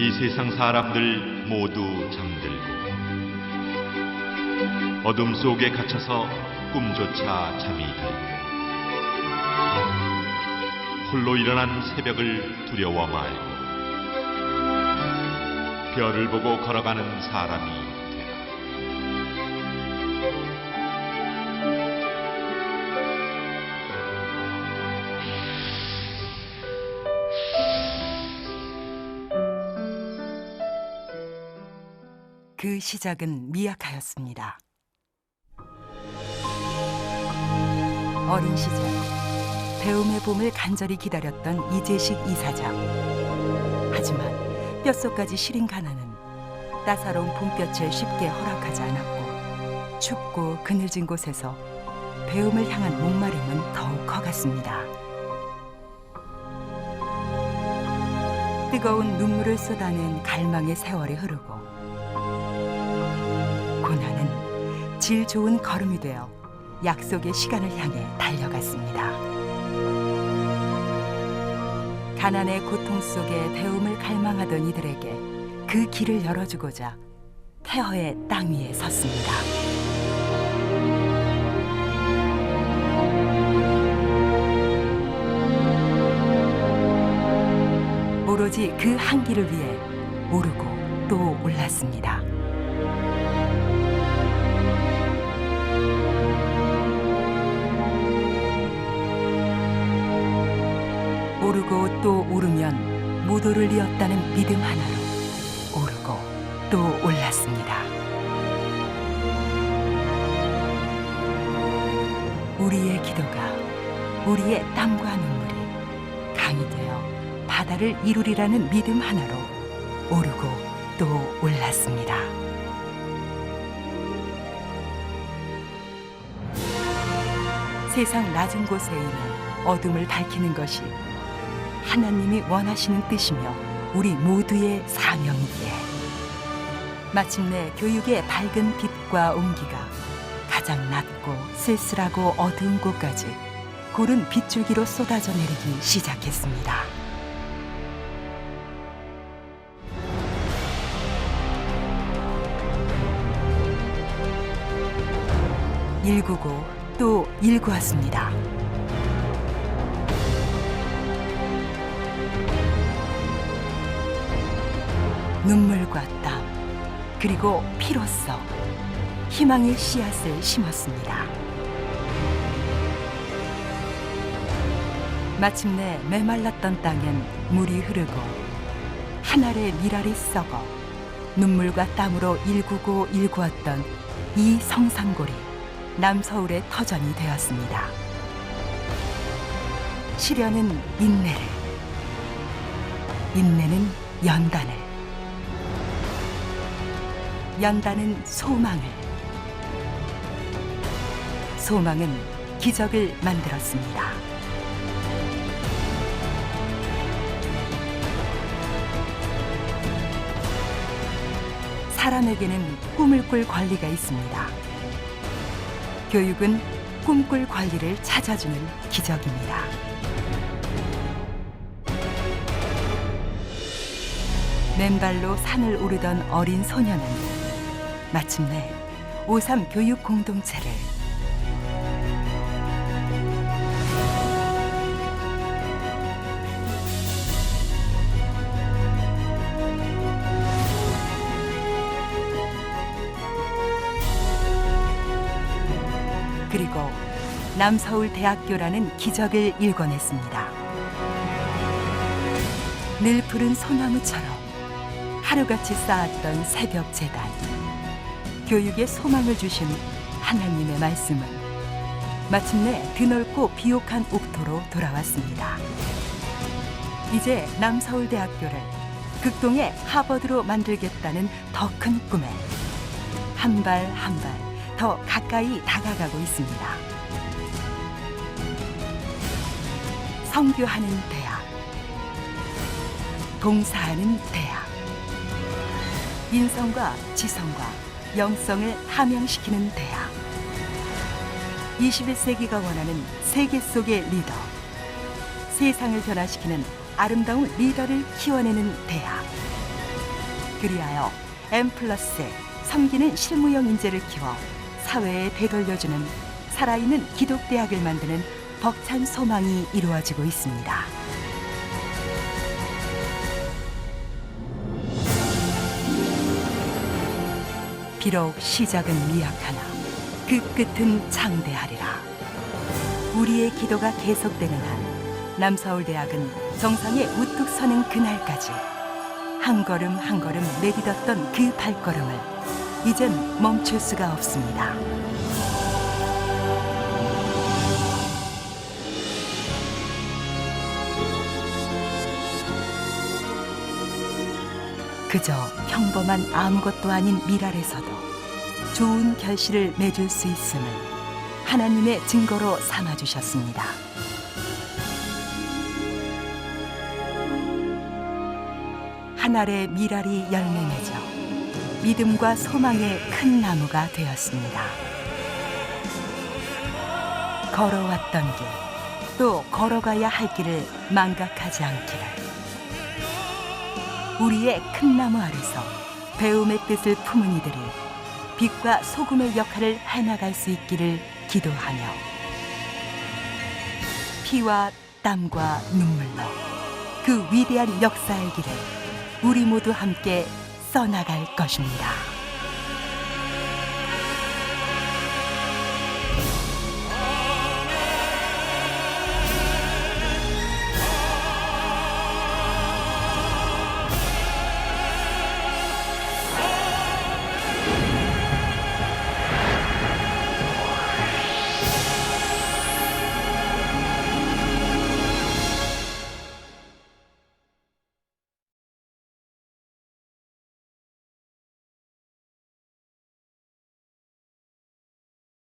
이 세상 사람들 모두 잠들고 어둠 속에 갇혀서 꿈조차 잠이 들고 홀로 일어난 새벽을 두려워 말고 별을 보고 걸어가는 사람이 그 시작은 미약하였습니다. 어린 시절 배움의 봄을 간절히 기다렸던 이재식 이사장. 하지만 뼛속까지 시린 가난은 따사로운 봄볕을 쉽게 허락하지 않았고 춥고 그늘진 곳에서 배움을 향한 목마름은 더욱 커갔습니다. 뜨거운 눈물을 쏟아낸 갈망의 세월이 흐르고 질 좋은 걸음이 되어 약속의 시간을 향해 달려갔습니다. 가난의 고통 속에 배움을 갈망하던 이들에게 그 길을 열어주고자 폐허의 땅 위에 섰습니다. 오로지 그 한 길을 위해 오르고 또 올랐습니다. 오르고 또 오르면 무도를 이었다는 믿음 하나로 오르고 또 올랐습니다. 우리의 기도가 우리의 땀과 눈물이 강이 되어 바다를 이루리라는 믿음 하나로 오르고 또 올랐습니다. 세상 낮은 곳에 있는 어둠을 밝히는 것이 하나님이 원하시는 뜻이며 우리 모두의 사명이기에 마침내 교육의 밝은 빛과 온기가 가장 낮고 쓸쓸하고 어두운 곳까지 고른 빗줄기로 쏟아져 내리기 시작했습니다. 일구고 또 일구었습니다. 눈물과 땀, 그리고 피로써 희망의 씨앗을 심었습니다. 마침내 메말랐던 땅엔 물이 흐르고 하늘의 미랄이 썩어 눈물과 땀으로 일구고 일구었던 이 성산골이 남서울의 터전이 되었습니다. 시련은 인내를, 인내는 연단을, 연단은 소망을, 소망은 기적을 만들었습니다. 사람에게는 꿈을 꿀 권리가 있습니다. 교육은 꿈꿀 권리를 찾아주는 기적입니다. 맨발로 산을 오르던 어린 소녀는 마침내 오삼 교육 공동체를 그리고 남서울대학교라는 기적을 일궈냈습니다. 늘 푸른 소나무처럼 하루같이 쌓았던 새벽 재단. 교육에 소망을 주신 하나님의 말씀은 마침내 드넓고 비옥한 옥토로 돌아왔습니다. 이제 남서울대학교를 극동의 하버드로 만들겠다는 더 큰 꿈에 한 발 한 발 더 가까이 다가가고 있습니다. 성교하는 대학, 봉사하는 대학, 인성과 지성과 영성을 함양시키는 대학, 21세기가 원하는 세계 속의 리더, 세상을 변화시키는 아름다운 리더를 키워내는 대학. 그리하여 M 플러스 섬기는 실무용 인재를 키워 사회에 되돌려주는 살아있는 기독대학을 만드는 벅찬 소망이 이루어지고 있습니다. 비록 시작은 미약하나 그 끝은 장대하리라. 우리의 기도가 계속되는 한 남서울대학은 정상에 우뚝 서는 그날까지 한 걸음 한 걸음 내딛었던 그 발걸음을 이젠 멈출 수가 없습니다. 그저 평범한 아무것도 아닌 미랄에서도 좋은 결실을 맺을 수 있음을 하나님의 증거로 삼아 주셨습니다. 한 알의 미랄이 열매 맺어 믿음과 소망의 큰 나무가 되었습니다. 걸어왔던 길, 또 걸어가야 할 길을 망각하지 않기를. 우리의 큰 나무 아래서 배움의 뜻을 품은 이들이 빛과 소금의 역할을 해나갈 수 있기를 기도하며 피와 땀과 눈물로 그 위대한 역사의 길을 우리 모두 함께 써나갈 것입니다.